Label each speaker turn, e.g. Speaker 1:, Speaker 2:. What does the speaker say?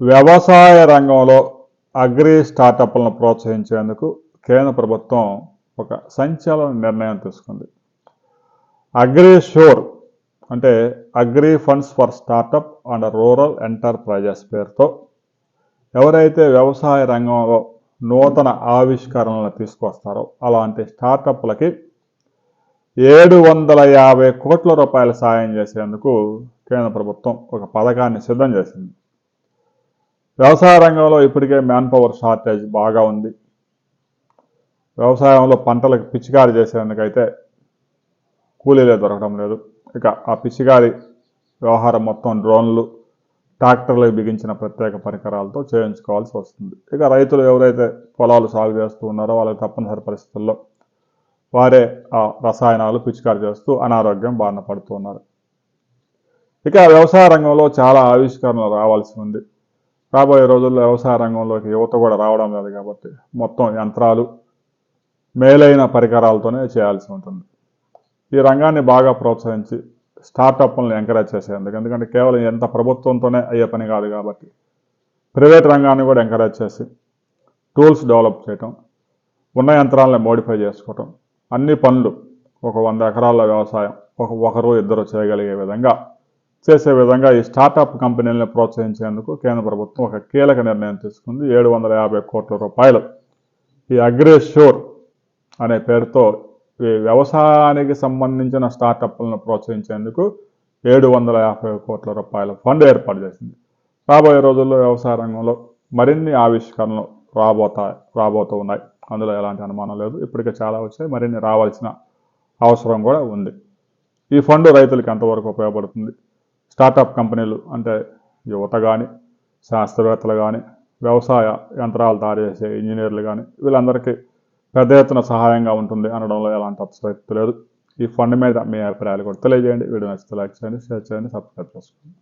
Speaker 1: వ్యవసాయ రంగంలో అగ్రి స్టార్టప్లను ప్రోత్సహించేందుకు కేంద్ర ప్రభుత్వం ఒక సంచలన నిర్ణయం తీసుకుంది. అగ్రి షోర్ అంటే agri funds for startup and rural enterprises పేరుతో ఎవరైతే వ్యవసాయ రంగంలో నూతన ఆవిష్కరణలు తీసుకొస్తారో అలాంటి స్టార్టప్లకి ఏడు వందల యాభై కోట్ల రూపాయల సాయం చేసేందుకు కేంద్ర ప్రభుత్వం ఒక పథకాన్ని సిద్ధం చేసింది. వ్యవసాయ రంగంలో ఇప్పటికే మ్యాన్ పవర్ షార్టేజ్ బాగా ఉంది. వ్యవసాయంలో పంటలకు పిచికారి చేసేందుకైతే కూలీలే దొరకడం లేదు. ఇక ఆ పిచికారి వ్యవహారం మొత్తం డ్రోన్లు ట్రాక్టర్లకు బిగించిన ప్రత్యేక పరికరాలతో చేయించుకోవాల్సి వస్తుంది. ఇక రైతులు ఎవరైతే పొలాలు సాగు చేస్తూ ఉన్నారో వాళ్ళకి తప్పనిసరి పరిస్థితుల్లో వారే ఆ రసాయనాలు పిచికారి చేస్తూ అనారోగ్యం బారిన పడుతున్నారు ఇక వ్యవసాయ రంగంలో చాలా ఆవిష్కరణలు రావాల్సి ఉంది. రాబోయే రోజుల్లో వ్యవసాయ రంగంలోకి యువత కూడా రావడం లేదు కాబట్టి మొత్తం యంత్రాలు మేలైన పరికరాలతోనే చేయాల్సి ఉంటుంది. ఈ రంగాన్ని బాగా ప్రోత్సహించి స్టార్టప్లను ఎంకరేజ్ చేసేందుకు ఎందుకంటే కేవలం ఎంత ప్రభుత్వంతోనే అయ్యే పని కాదు కాబట్టి ప్రైవేట్ రంగాన్ని కూడా ఎంకరేజ్ చేసి టూల్స్ డెవలప్ చేయటం ఉన్న యంత్రాలను మోడిఫై చేసుకోవటం అన్ని పనులు ఒక వంద ఎకరాల వ్యవసాయం ఒక ఒకరు ఇద్దరు చేయగలిగే విధంగా చేసే విధంగా ఈ స్టార్టప్ కంపెనీలను ప్రోత్సహించేందుకు కేంద్ర ప్రభుత్వం ఒక కీలక నిర్ణయం తీసుకుంది. ఏడు వందల యాభై కోట్ల రూపాయలు. ఈ అగ్రేషోర్ అనే పేరుతో ఈ వ్యవసాయానికి సంబంధించిన స్టార్టప్లను ప్రోత్సహించేందుకు ఏడు వందల యాభై కోట్ల రూపాయల ఫండ్ ఏర్పాటు చేసింది. రాబోయే రోజుల్లో వ్యవసాయ రంగంలో మరిన్ని ఆవిష్కరణలు రాబోతాయి రాబోతూ ఉన్నాయి అందులో ఎలాంటి అనుమానం లేదు. ఇప్పటికే చాలా వచ్చాయి. మరిన్ని రావాల్సిన అవసరం కూడా ఉంది. ఈ ఫండ్ రైతులకు ఎంతవరకు ఉపయోగపడుతుంది? స్టార్టప్ కంపెనీలు అంటే యువత కానీ శాస్త్రవేత్తలు కానీ వ్యవసాయ యంత్రాలు తయారు చేసే ఇంజనీర్లు కానీ వీళ్ళందరికీ పెద్ద ఎత్తున సహాయంగా ఉంటుంది అనడంలో ఎలాంటి అతిశక్తి లేదు. ఈ ఫండ్ మీద మీ అభిప్రాయాలు కూడా తెలియజేయండి. వీడియో నచ్చితే లైక్ చేయండి షేర్ చేయండి సబ్స్క్రైబ్ చేసుకోండి.